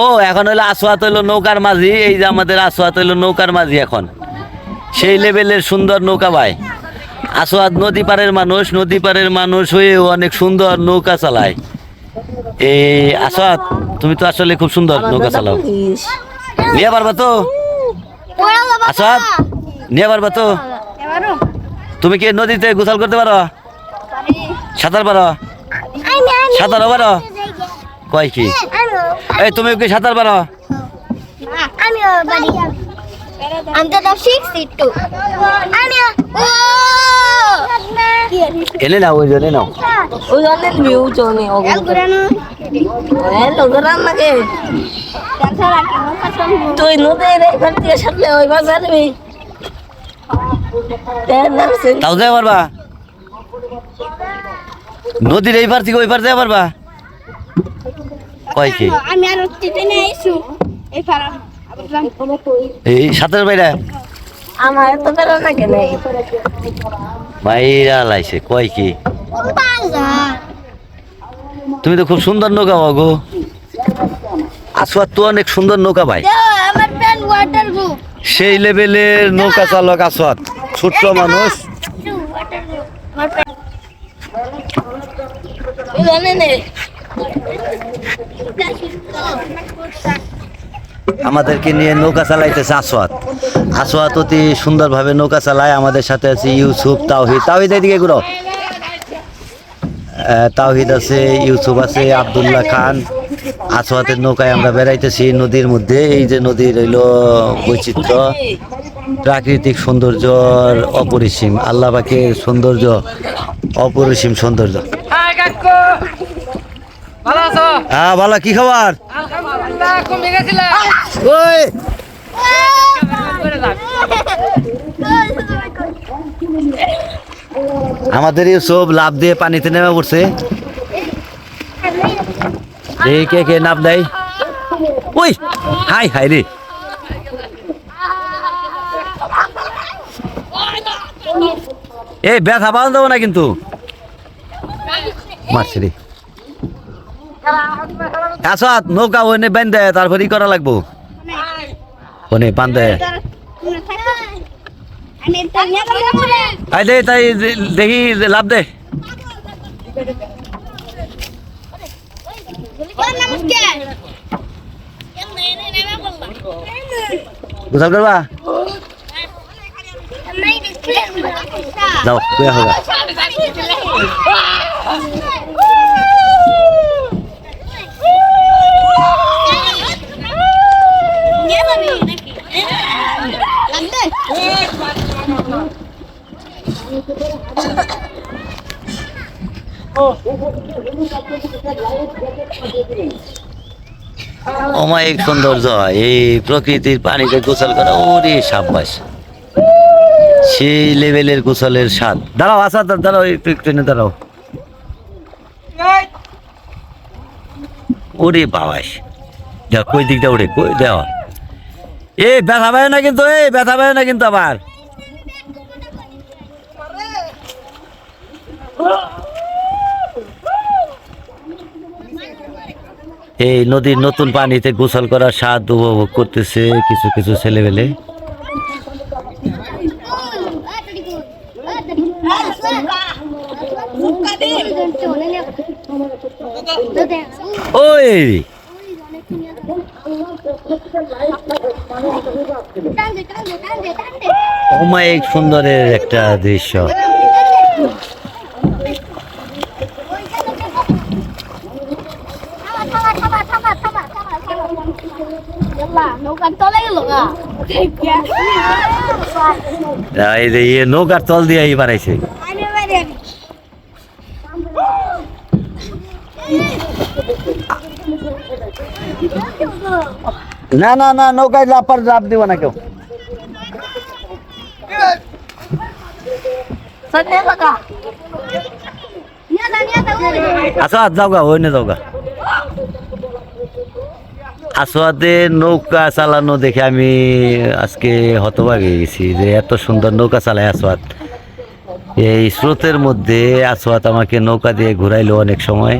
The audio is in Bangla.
ও এখন হইল আসোয়াত হইল নৌকার মাঝি এই যে আমাদের আসোয়াত হইল নৌকার মাঝি এখন। সেই লেভেলের সুন্দর নৌকা ভাই। আসোয়াত নদী পাড়ের মানুষ নদী পাড়ের মানুষ হয়েও অনেক সুন্দর নৌকা চালায়। এই আসোয়াত তুমি তো আসলে খুব সুন্দর নৌকা চালাও। নিয়ে পারবা তো? আসোয়াত নিয়ে পারবা তো? তুমি কি নদীতে গোসল করতে পারো? সাঁতার পারো? সাঁতারও পারো? কয় কি? এই তুমি কি সাঁতার পারো? আমি বাড়ি আমি তো শিখছি একটু আমি ও! এনে নাও ওই নাও। জনে লাগে তুই সাথে ওই বাজারবি তাও যাই পারবা? নদীর এই পার থেকে ওই পার যাই পারবা? কয় কি? আমি আর টিটেনে আইছু এই পারা এই সাঁতার বাইরে আমার তো বেড়া লাগে নাই বাইরা লাইছে কয় কি? তুমি তো খুব সুন্দর নৌকা গো। আসোয়ার তো অনেক সুন্দর নৌকা ভাই। দেও আমার প্যান ওয়াটার গো সেই লেভেলের নৌকা চালক আসোয়াত ছোট্ট মানুষ। জানে নে। আমাদেরকে নিয়ে নৌকা চালাইতেছে আসোয়াত আসোয়াত অতি সুন্দরভাবে নৌকা চালায়, আমাদের সাথে আছে ইউসুফ, তাওহিদ। তাওহিদ, এদিকে ঘুরো। তাওহিদ আছে, ইউসুফ আছে, আবদুল্লাহ খান। আসোয়াতের নৌকায় আমরা বেড়াইতেছি নদীর মধ্যে। এই যে নদীর হইল বৈচিত্র্য, প্রাকৃতিক সৌন্দর্যর অপরিসীম। আল্লাহ পাকের সৌন্দর্য, অপরিসীম সৌন্দর্য। ভালো আছো? হ্যাঁ ভালো। কি খবর? আলহামদুলিল্লাহ কমে গেছিলে ওই। আমাদের ইউসুফ লাভ দিয়ে পানিতে নেমে পড়ছে। এই কে কে নাপ দেয়? ওই হাই হাই রে। এই ব্যথা পাল দেবো না কিন্তু। মারছি রে। আসাদ নৌকা ওনে বান্ধে, তারপর ই করা লাগবো। ওনে বান্ধে। আমি তো নিয়ে গেলাম রে আই দে তাই দেখি, লাভ দে। গোসল যাও কুয়া অমায়িক সৌন্দর্য, এই প্রকৃতির পানিতে গোসল করা, ওরে সাব্বাস। সেই লেভেলের গোসলের স্বাদ। দাঁড়াও আসা দাঁড়াও, একটু একটু এনে দাঁড়াও। ওরে বাবাস। দিকটা ওরে, কই দেওয়া? ব্যথা পায় না কিন্তু এই ব্যথা পায় না কিন্তু আবার। এই নদীর নতুন পানিতে গোসল করার স্বাদ উপভোগ করতেছে কিছু কিছু ছেলেবেলে। ওই! অমায়িক সুন্দরের একটা দৃশ্য। নৌকার তলে দিয়ে এই বাড়াইছে না না না নৌকায় লাপার লাভ দিব না কেউ। সন্ধ্যা লাগা নিয়ে যা নিয়ে যা আসো আজ যাও গা ওই না যাও গা। আসোয়াতে নৌকা চালানো দেখে আমি আজকে হতবাক হয়ে গেছি যে এত সুন্দর নৌকা চালায় আসোয়াত এই স্রোতের মধ্যে আসোয়াত আমাকে নৌকা দিয়ে ঘুরাইলো অনেক সময়।